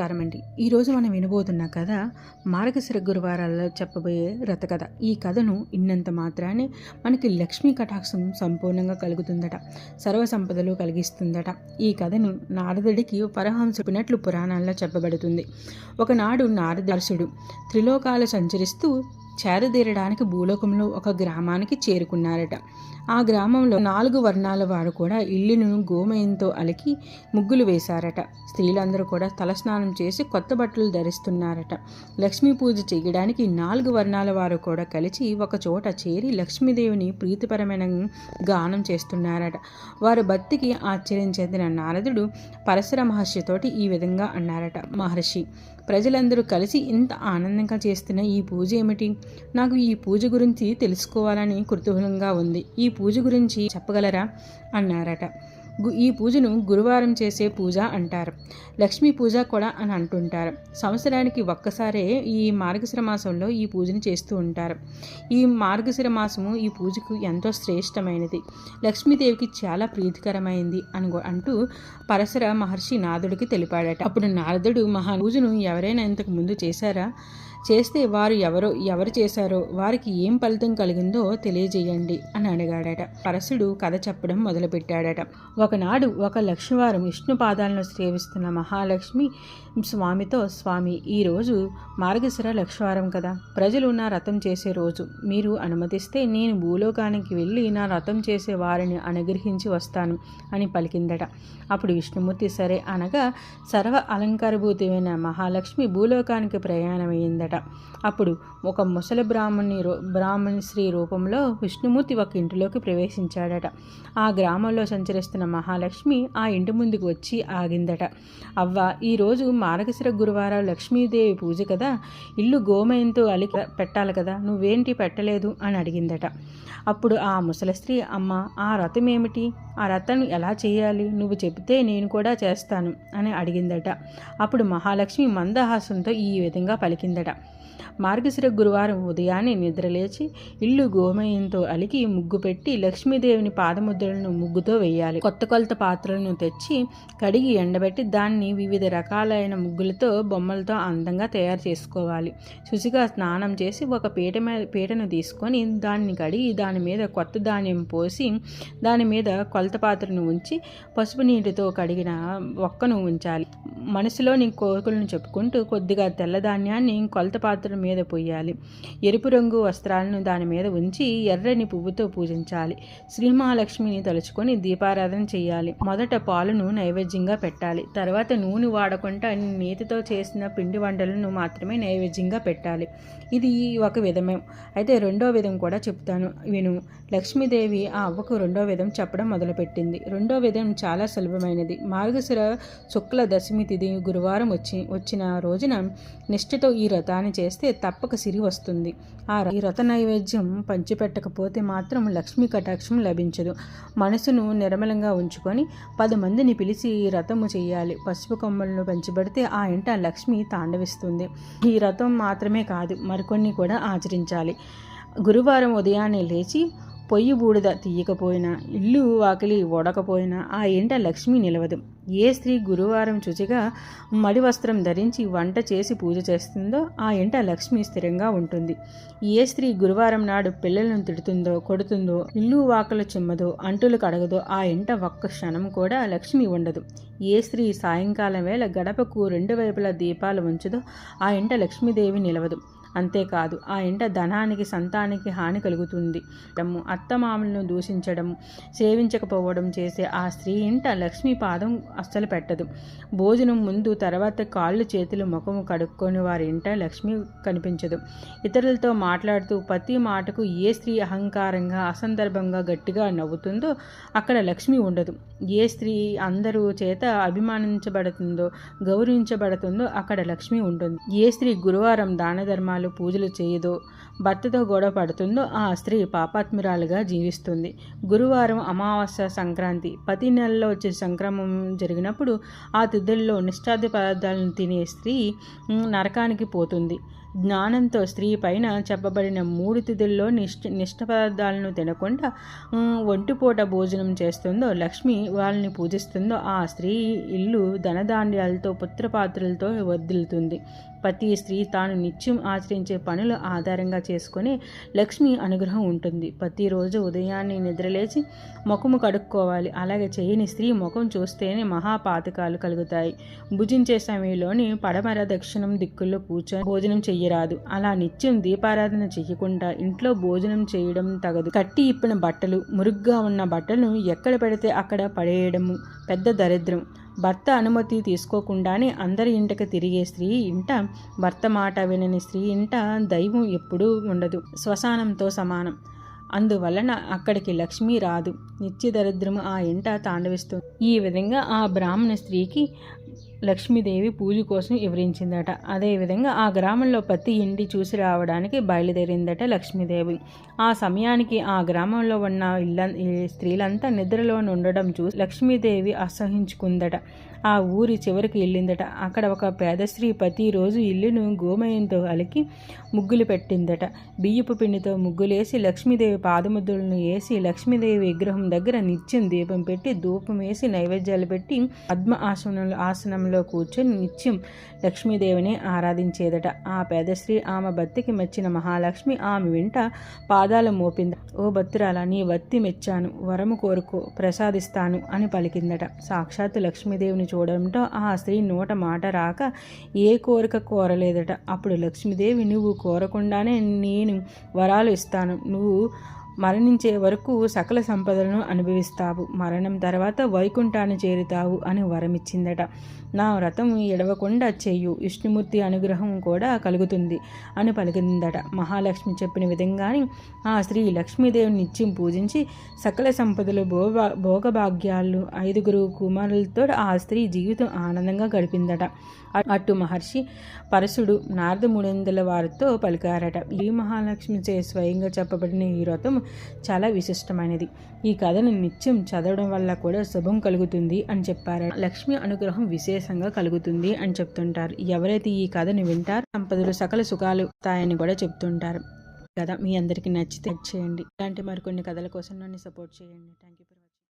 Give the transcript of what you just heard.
నమస్కారమండి ఈరోజు మనం వినబోతున్న కథ మార్గశిర గురువారాల్లో చెప్పబోయే రథకథ ఈ కథను ఇన్నంత మాత్రానే మనకి లక్ష్మీ కటాక్షం సంపూర్ణంగా కలుగుతుందట సర్వ సంపదలు కలిగిస్తుందట. ఈ కథను నారదుడికి పరహంస చెప్పినట్లు పురాణాల్లో చెప్పబడుతుంది. ఒకనాడు నారదర్శుడు త్రిలోకాలు సంచరిస్తూ చేరదీరడానికి భూలోకంలో ఒక గ్రామానికి చేరుకున్నారట. ఆ గ్రామంలో నాలుగు వర్ణాల వారు కూడా ఇల్లును గోమయంతో అలికి ముగ్గులు వేశారట. స్త్రీలందరూ కూడా తలస్నానం చేసి కొత్త బట్టలు ధరిస్తున్నారట. లక్ష్మీ పూజ చేయడానికి నాలుగు వర్ణాల వారు కూడా కలిసి ఒక చోట చేరి లక్ష్మీదేవిని ప్రీతిపరమైన గానం చేస్తున్నారట. వారి భక్తికి ఆశ్చర్యం చెందిన నారదుడు పరశుర మహర్షితోటి ఈ విధంగా అన్నారట. మహర్షి ప్రజలందరూ కలిసి ఇంత ఆనందంగా చేస్తున్న ఈ పూజ ఏమిటి? నాకు ఈ పూజ గురించి తెలుసుకోవాలని కుతూహలంగా ఉంది. ఈ పూజ గురించి చెప్పగలరా? అన్నారట. ఈ పూజను గురువారం చేసే పూజ అంటారు. లక్ష్మీ పూజ కూడా అని అంటుంటారు. సంవత్సరానికి ఒక్కసారే ఈ మార్గశిర మాసంలో ఈ పూజను చేస్తూ ఉంటారు. ఈ మార్గశిర మాసము ఈ పూజకు ఎంతో శ్రేష్టమైనది. లక్ష్మీదేవికి చాలా ప్రీతికరమైంది అని అంటూ పరసర మహర్షి నాదుడికి తెలిపాడట. అప్పుడు నారదుడు మహా పూజను ఎవరైనా ఇంతకు ముందు చేశారా? చేస్తే వారు ఎవరో ఎవరు చేశారో వారికి ఏం ఫలితం కలిగిందో తెలియజేయండి అని అడిగాడట. పరశుడు కథ చెప్పడం మొదలుపెట్టాడట. ఒకనాడు ఒక లక్ష్మివారం విష్ణు పాదాలను సేవిస్తున్న మహాలక్ష్మి స్వామితో స్వామి ఈరోజు మార్గశిర లక్ష్మివారం కదా. ప్రజలు నా రథం చేసే రోజు. మీరు అనుమతిస్తే నేను భూలోకానికి వెళ్ళి నా రథం చేసే వారిని అనుగ్రహించి వస్తాను అని పలికిందట. అప్పుడు విష్ణుమూర్తి సరే అనగా సర్వ అలంకారభూతమైన మహాలక్ష్మి భూలోకానికి ప్రయాణమైందట అప్పుడు ఒక ముసలి బ్రాహ్మణి రూ బ్రాహ్మణి స్త్రీ రూపంలో విష్ణుమూర్తి ఒక ఇంటిలోకి ప్రవేశించాడట. ఆ గ్రామంలో సంచరిస్తున్న మహాలక్ష్మి ఆ ఇంటి ముందుకు వచ్చి ఆగిందట. అవ్వ ఈరోజు మార్గశిర గురువారం లక్ష్మీదేవి పూజ కదా? ఇల్లు గోమయంతో అలి పెట్టాలి కదా? నువ్వేంటి పెట్టలేదు? అని అడిగిందట. అప్పుడు ఆ ముసలి స్త్రీ అమ్మ ఆ రథం ఏమిటి? ఆ రథం ఎలా చేయాలి? నువ్వు చెబితే నేను కూడా చేస్తాను అని అడిగిందట. అప్పుడు మహాలక్ష్మి మందహాసంతో ఈ విధంగా పలికిందట. మార్గశిర గురువారం ఉదయాన్నే నిద్రలేచి ఇల్లు గోమయంతో అలికి ముగ్గు పెట్టి లక్ష్మీదేవిని పాదముద్రలను ముగ్గుతో వేయాలి. కొత్త కొలత పాత్రలను తెచ్చి కడిగి ఎండబెట్టి దాన్ని వివిధ రకాలైన ముగ్గులతో బొమ్మలతో అందంగా తయారు చేసుకోవాలి. శుచిగా స్నానం చేసి ఒక పీట మీద పీటను తీసుకొని దాన్ని కడిగి దాని మీద కొత్త ధాన్యం పోసి దాని మీద కొలత పాత్రను ఉంచి పసుపు నీటితో కడిగిన ఒక్కను ఉంచాలి. మనసులోని కోరికలను చెప్పుకుంటూ కొద్దిగా తెల్లధాన్యాన్ని కొలత పాత్ర మీద పోయాలి ఎరుపు రంగు వస్త్రాలను దాని మీద ఉంచి ఎర్రని పువ్వుతో పూజించాలి. శ్రీ మహాలక్ష్మిని తలుచుకొని దీపారాధన చేయాలి. మొదట పాలను నైవేద్యంగా పెట్టాలి. తర్వాత నూనె వాడకుండా నేతితో చేసిన పిండి వంటలను మాత్రమే నైవేద్యంగా పెట్టాలి. ఇది ఒక విధమే. అయితే రెండో విధం కూడా చెప్తాను. విను. లక్ష్మీదేవి ఆ అవ్వకు రెండో విధం చెప్పడం మొదలుపెట్టింది. రెండో విధం చాలా సులభమైనది. మార్గశిర శుక్ల దశమి తిథి గురువారం వచ్చి వచ్చిన రోజున నిష్ఠతో ఈ వ్రతాన్ని చేస్తే తప్పక సిరి వస్తుంది. ఆ ర- ఈ వ్రత నైవేద్యం పంచిపెట్టకపోతే మాత్రం లక్ష్మీ కటాక్షం లభించదు. మనసును నిర్మలంగా ఉంచుకొని పది మందిని పిలిచి ఈ రథము చేయాలి పసుపు కొమ్మలను పంచిపెడితే ఆ ఇంట లక్ష్మి తాండవిస్తుంది. ఈ రథం మాత్రమే కాదు మరికొన్ని కూడా ఆచరించాలి. గురువారం ఉదయాన్నే లేచి పొయ్యి బూడిద తీయకపోయినా ఇల్లు వాకిలి ఓడకపోయినా ఆ ఇంట లక్ష్మి నిలవదు. ఏ స్త్రీ గురువారం శుచిగా మడి వస్త్రం ధరించి వంట చేసి పూజ చేస్తుందో ఆ ఇంట లక్ష్మి స్థిరంగా ఉంటుంది. ఏ స్త్రీ గురువారం నాడు పిల్లలను తిడుతుందో కొడుతుందో ఇల్లు వాకలు చిమ్మదో అంటులు కడగదో ఆ ఇంట ఒక్క క్షణం కూడా లక్ష్మి ఉండదు. ఏ స్త్రీ సాయంకాలం వేళ గడపకు రెండు వైపులా దీపాలు ఉంచుదో ఆ ఇంట లక్ష్మీదేవి నిలవదు. అంతేకాదు ఆ ఇంట ధనానికి సంతానికి హాని కలుగుతుంది. అత్తమామలను దూషించడం సేవించకపోవడం చేసే ఆ స్త్రీ ఇంట లక్ష్మీ పాదం అస్సలు పెట్టదు. భోజనం ముందు తర్వాత కాళ్ళు చేతులు ముఖము కడుక్కొని వారి ఇంట లక్ష్మి కనిపించదు. ఇతరులతో మాట్లాడుతూ ప్రతి మాటకు ఏ స్త్రీ అహంకారంగా అసందర్భంగా గట్టిగా నవ్వుతుందో అక్కడ లక్ష్మి ఉండదు. ఏ స్త్రీ అందరూ చేత అభిమానించబడుతుందో గౌరవించబడుతుందో అక్కడ లక్ష్మి ఉంటుంది. ఏ స్త్రీ గురువారం దాన ధర్మాలు పూజలు చేయదో భర్తతో గొడవ పడుతుందో ఆ స్త్రీ పాపాత్మురాలుగా జీవిస్తుంది. గురువారం అమావాస్య సంక్రాంతి. ప్రతి నెలలో వచ్చే సంక్రమం జరిగినప్పుడు ఆ తిథుల్లో నిష్ఠాది పదార్థాలను తినే స్త్రీ నరకానికి పోతుంది. జ్ఞానంతో స్త్రీ పైన చెప్పబడిన మూడు తిథుల్లో నిష్ట నిష్ట పదార్థాలను తినకుండా ఒంటిపూట భోజనం చేస్తుందో లక్ష్మి వాళ్ళని పూజిస్తుందో ఆ స్త్రీ ఇల్లు ధనధాన్యాలతో పుత్రపాత్రలతో వదిలుతుంది. ప్రతి స్త్రీ తాను నిత్యం ఆచరించే పనులు ఆధారంగా చేసుకొని లక్ష్మి అనుగ్రహం ఉంటుంది. ప్రతిరోజు ఉదయాన్నే నిద్రలేచి ముఖము కడుక్కోవాలి. అలాగే చేయని స్త్రీ ముఖం చూస్తేనే మహాపాతకాలు కలుగుతాయి. భుజించే సమయంలోని పడమర దక్షిణం దిక్కుల్లో కూర్చొని భోజనం చెయ్యరాదు. అలా నిత్యం దీపారాధన చెయ్యకుండా ఇంట్లో భోజనం చేయడం తగదు. కట్టి ఇప్పిన బట్టలు మురుగ్గా ఉన్న బట్టలను ఎక్కడ పెడితే అక్కడ పడేయడము పెద్ద దరిద్రం. భర్త అనుమతి తీసుకోకుండానే అందరి ఇంటికి తిరిగే స్త్రీ ఇంట భర్త మాట వినని స్త్రీ ఇంట దైవం ఎప్పుడూ ఉండదు. శ్మశానంతో సమానం. అందువలన అక్కడికి లక్ష్మి రాదు. నిత్య దరిద్రము ఆ ఇంట తాండవిస్తుంది. ఈ విధంగా ఆ బ్రాహ్మణ స్త్రీకి లక్ష్మీదేవి పూజ కోసం వివరించిందట. అదేవిధంగా ఆ గ్రామంలో ప్రతి ఇంటి చూసి రావడానికి బయలుదేరిందట లక్ష్మీదేవి. ఆ సమయానికి ఆ గ్రామంలో ఉన్న ఇళ్ళ స్త్రీలంతా నిద్రలో ఉండడం చూసి లక్ష్మీదేవి అసహించుకుందట. ఆ ఊరి చివరికి వెళ్ళిందట. అక్కడ ఒక పేద స్త్రీ ప్రతిరోజు ఇల్లును గోమయంతో అలికి ముగ్గులు పెట్టిందట. బియ్యపు పిండితో ముగ్గులేసి లక్ష్మీదేవి పాదముద్రలను వేసి లక్ష్మీదేవి విగ్రహం దగ్గర నిత్యం దీపం పెట్టి ధూపం వేసి నైవేద్యాలు పెట్టి పద్మ ఆసనంలో ఆసనంలో కూర్చొని నిత్యం లక్ష్మీదేవిని ఆరాధించేదట. ఆ పేదశ్రీ ఆమె భక్తికి మెచ్చిన మహాలక్ష్మి ఆమె వెంట పాదాలు మోపింది. ఓ భక్తురాల నీ వత్తి మెచ్చాను. వరము కోరుకో ప్రసాదిస్తాను అని పలికిందట. సాక్షాత్తు లక్ష్మీదేవిని చూడడంతో ఆ స్త్రీ నోట మాట రాక ఏ కోరిక కోరలేదట. అప్పుడు లక్ష్మీదేవి నువ్వు కోరకుండానే నేను వరాలు ఇస్తాను. నువ్వు మరణించే వరకు సకల సంపదలను అనుభవిస్తావు. మరణం తర్వాత వైకుంఠాన్ని చేరుతావు అని వరమిచ్చిందట. నా వ్రతం ఎడవకుండా చెయ్యు. విష్ణుమూర్తి అనుగ్రహం కూడా కలుగుతుంది అని పలికిందట. మహాలక్ష్మి చెప్పిన విధంగానే ఆ స్త్రీ లక్ష్మీదేవిని నిత్యం పూజించి సకల సంపదలు భోగ భోగభాగ్యాలు ఐదుగురు కుమారులతో ఆ స్త్రీ జీవితం ఆనందంగా గడిపిందట. అటు మహర్షి పరశుడు నారద మూడొందల వారితో పలికారట. ఈ మహాలక్ష్మి చే స్వయంగా చెప్పబడిన ఈ వ్రతం చాలా విశిష్టమైనది. ఈ కథను నిత్యం చదవడం వల్ల కూడా శుభం కలుగుతుంది అని చెప్పారు. లక్ష్మి అనుగ్రహం విశేషంగా కలుగుతుంది అని చెప్తుంటారు. ఎవరైతే ఈ కథను వింటారు సంపదలు సకల సుఖాలు వస్తాయని కూడా చెప్తుంటారు. కదా మీ అందరికీ నచ్చితే చేయండి. ఇలాంటి మరికొన్ని కథల కోసం నన్ను సపోర్ట్ చేయండి. Thank you